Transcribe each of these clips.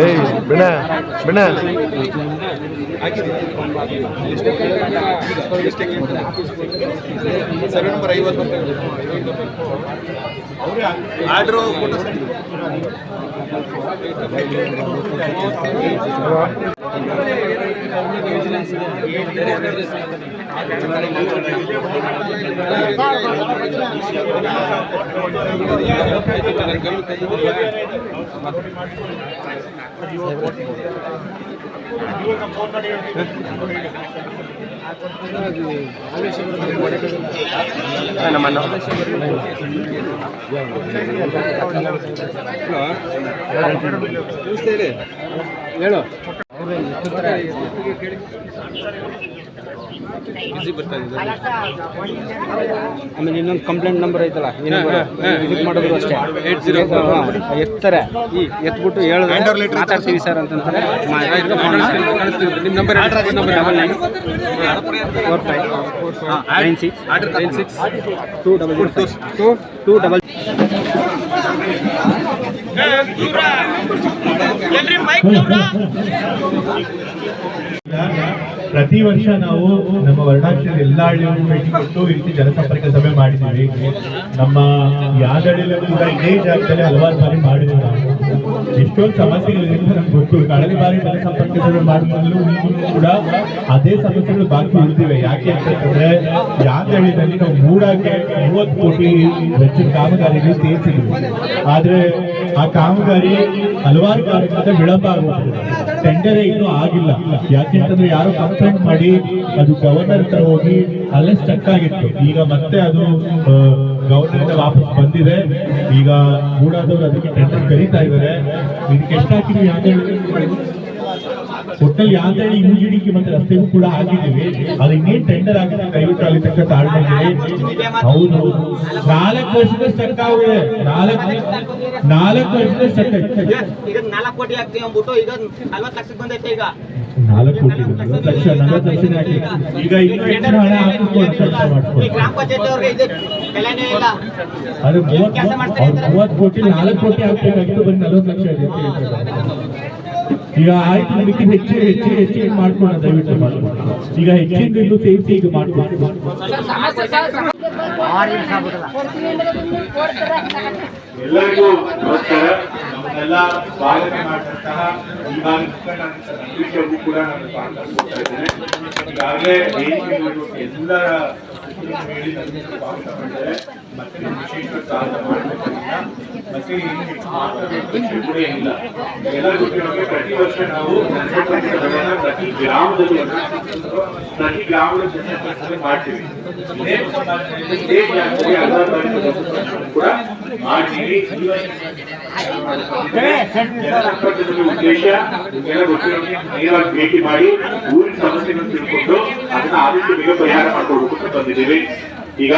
ಏಯ್ ಬಿಣ ಬಿಣ ಸರ್ವೆ ನಂಬರ್ ಐವತ್ತು ಆರ್ಡ್ರು ಫೋಟೋ ನಮ್ಮನ್ನು. ಹೇಳು. ಆಮೇಲೆ ಇನ್ನೊಂದು ಕಂಪ್ಲೇಂಟ್ ನಂಬರ್ ಐತಲ್ಲ ಇದಕ್ಕೆ ಮಾಡಿದ್ರು ಅಷ್ಟೇ. ಎತ್ತರ. ಎತ್ಬಿಟ್ಟು ಹೇಳು ಮಾತಾಡ್ತೀವಿ sir ಅಂತಂತಾರೆ number double nine four five nine six nine six two double two two double Henry Mike dong, ಪ್ರತಿ ವರ್ಷ ನಾವು ನಮ್ಮ ವರ್ಣಾಕ್ಷರ ಎಲ್ಲ ಹಳ್ಳಿಯವರು ಭೇಟಿ ಕೊಟ್ಟು ಈ ರೀತಿ ಜನಸಂಪರ್ಕ ಸಭೆ ಮಾಡಿದ್ದೀವಿ. ನಮ್ಮ ಯಾದಳ್ಳಿಯಲ್ಲೂ ಕೂಡ ಇದೇ ಜಾಗದಲ್ಲಿ ಹಲವಾರು ಬಾರಿ ಮಾಡಿದ್ವಿ ನಾವು ಎಷ್ಟೊಂದು ಸಮಸ್ಯೆಗಳಿದೆ ನಮ್ಗೆ ಗೊತ್ತು. ಕಳೆದ ಬಾರಿ ಜನಸಂಪರ್ಕ ಸಭೆ ಮಾಡಿದ್ರು ಕೂಡ ಅದೇ ಸಮಸ್ಯೆಗಳು ಬಾಕಿ ಉಳಿದಿವೆ. ಯಾಕೆ ಅಂತಂದ್ರೆ ಯಾದಳ್ಳಿನಲ್ಲಿ ನಾವು ಮೂಡಾಗೆ ಮೂವತ್ತು ಕೋಟಿ ವೆಚ್ಚದ ಕಾಮಗಾರಿಗಳು ಸೇರಿಸಿದ್ವಿ ಆದ್ರೆ ಆ ಕಾಮಗಾರಿ ಹಲವಾರು ಕಾರಣದಿಂದ ವಿಳಂಬ ಆಗೋಗ್ತದೆ ಟೆಂಡರೇ ಇನ್ನೂ ಆಗಿಲ್ಲ. ಯಾಕೆಂತಂದ್ರೆ ಯಾರು ಕಂಪ್ಲೇಂಟ್ ಮಾಡಿ ಅದು ಗವರ್ನರ್ ಹತ್ರ ಹೋಗಿ ಅಲ್ಲೇ ಸ್ಟಕ್ ಆಗಿತ್ತು. ಈಗ ಮತ್ತೆ ಅದು ಗವರ್ನರ್ ವಾಪಸ್ ಬಂದಿದೆ. ಈಗ ಮೂಡಾದವರು ಅದಕ್ಕೆ ಟೆಂಡರ್ ಕರೀತಾ ಇದ್ದಾರೆ ಇದಕ್ಕೆ ಎಷ್ಟಾಗಿದೆ ಯಾವ್ದು ಒಟ್ಟಲ್ಲಿ ಯಾವ್ದೇಳಿ ಯು ಜಿ ಡಿಗೆ ಮತ್ತೆ ರಸ್ತೆಗೂ ಕೂಡ ಆಗಿದ್ದೀವಿ. ಅದು ಇನ್ನೇನ್ ಟೆಂಡರ್ ಆಗಿದೆ ದಯವಿಟ್ಟು ಅಲ್ಲಿ ಹೌದು, ನಾಲ್ಕು ವರ್ಷದ ಸ್ಟಕ್ ಆಗಿದೆ. ನಾಲ್ಕು ನಾಲ್ಕು ವರ್ಷದ ಸ್ಟಕ್ ಕೋಟಿ ಆಗ್ತೀವಿ ಅಂದ್ಬಿಟ್ಟು ಈಗ ಲಕ್ಷಕ್ಕೆ ಬಂದೈತೆ ಈಗ ನಾಲ್ಕು ಕೋಟಿ ಲಕ್ಷ ನಲವತ್ತು ಲಕ್ಷ ಗ್ರಾಮ ಪಂಚಾಯತ್ ಅವ್ರಿಗೆ ಇದು ಇಲ್ಲ ಅದು ಮೂವತ್ತು ಕೋಟಿ, ನಾಲ್ಕು ಕೋಟಿ ಹಾಕ್ಬೇಕಾಗಿತ್ತು, ಬರೀ ನಲವತ್ತು ಲಕ್ಷ ಇದೆ. ಈಗ ಆಯ್ತು ಹೆಚ್ಚು ಹೆಚ್ಚು ಹೆಚ್ಚಿಗೆ ಮಾಡ್ಕೊಂಡು ದಯವಿಟ್ಟು ಮಾಡ್ಕೊಂಡು ಈಗ ಹೆಚ್ಚಿಂದ ಇನ್ನೂ ಸೇರಿಸಿ ಈಗ ಮಾಡ್ಕೊಂಡು ಎಲ್ಲರಿಗೂ ನಮಸ್ಕಾರ. ನಮ್ಮನ್ನೆಲ್ಲ ಸ್ವಾಗತ ಮಾಡಿದಂತಹ ಈ ಅವ್ರಿಗೂ ಕೂಡ ನಾನು ಸ್ವಾಗತ ಕೊಡ್ತಾ ಇದ್ದೇನೆ. ಈಗಾಗಲೇ ಎಲ್ಲರ ಹೇಳಿ ಸ್ವಾಗತ ಮಾಡಿದ್ದಾರೆ ಮತ್ತೆ ವಿಶೇಷ ಸ್ವಾಗತ ಮಾಡಬೇಕಾಗಿಲ್ಲ ಕೂಡ ಇಲ್ಲ ಎಲ್ಲ ಗೊತ್ತಿರೋಗೆ ಪ್ರತಿ ವರ್ಷ ನಾವು ಪ್ರತಿ ಗ್ರಾಮದಲ್ಲಿ ಪ್ರತಿ ಗ್ರಾಮದ ಸಭೆ ಮಾಡ್ತೀವಿ. ಕೂಡ ಮಾಡ್ತೀವಿ. ಈ ವರ್ಷ ಜನಸಂಪರ್ಕದ ಉದ್ದೇಶ ಎಲ್ಲ ಗೊತ್ತಿರೋಗೆ ನೇರವಾಗಿ ಭೇಟಿ ಮಾಡಿ ಊರಿನ ಸಮಸ್ಯೆಗಳನ್ನು ತಿಳ್ಕೊಂಡು ಅದನ್ನ ಆದಷ್ಟು ಬೇಗ ಪರಿಹಾರ ಮಾಡ್ಕೊಳ್ಬೇಕು ಅಂತ ಬಂದಿದ್ದೀವಿ. ಈಗ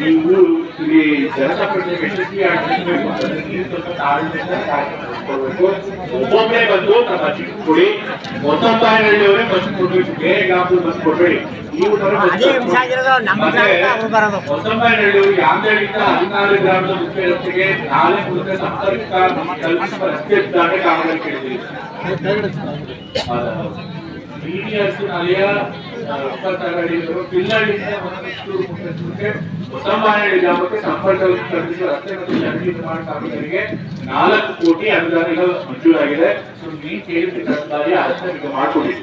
ನೀವು ಇಲ್ಲಿ ಜನಸಂಪರ್ಕ ಯಶಸ್ವಿ ಆಗಬೇಕು ಅಂತಂದ್ರೆ ನೀವು ಸ್ವಲ್ಪ ತಾಳ್ಮೆಯಿಂದ ಕಾರ್ಯಕ್ರಮಿಸ್ಕೊಳ್ಬೇಕು ಒಬ್ಬೊಬ್ಬರೇ ಬಂದು ನಮ್ಮ ಅರ್ಜಿ ಕೊಡಿ ಮೊತ್ತಂಬಾಯಿನಹಳ್ಳಿಯವರೇ ಬಸ್ ಕೊಡ್ಬೇಕು ಬೇರೆ ಗ್ರಾಮದಲ್ಲಿ ಬಸ್ ಕೊಡ್ಬೇಡಿ ನೀವು ಮೊತ್ತಂಬಾಯಿನಹಳ್ಳಿಯವರು ಯಾವ್ದರಿಂದ ಹದಿನಾರು ಗ್ರಾಮದ ಮುಖ್ಯ ರಸ್ತೆಗೆ ನಾಳೆ ಮೂಲಕ ಸಂಪರ್ಕ ಕಲ್ಪಿಸುವ ರಸ್ತೆ ಕಾಮಗಾರಿ ಕೇಳಿದ್ದೀವಿ ಅಲಿಯ ಪಿಲ್ಲಳ್ಳಿಯಿಂದ ಒಂದಷ್ಟು ಮುಖ್ಯಸ್ಥರಿಗೆ ಹೊಸಮಾನಹಳ್ಳಿ ಗ್ರಾಮಕ್ಕೆ ಸಂಪರ್ಕ ಕಲ್ಪಿಸುವ ರಸ್ತೆ ಮತ್ತು ಜಂಟಿ ನಿರ್ಮಾಣ ಕಾಮಗಾರಿಗೆ ನಾಲ್ಕು ಕೋಟಿ ಅನುದಾನಗಳು ಮಂಜೂರಾಗಿದೆ. ಸೊ ನೀವು ಅದನ್ನ ಈಗ ಮಾಡಿಕೊಡಿ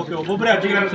ಓಕೆ ಒಬ್ಬೊಬ್ಬರೇ ಅರ್ಜಿಗಳನ್ನು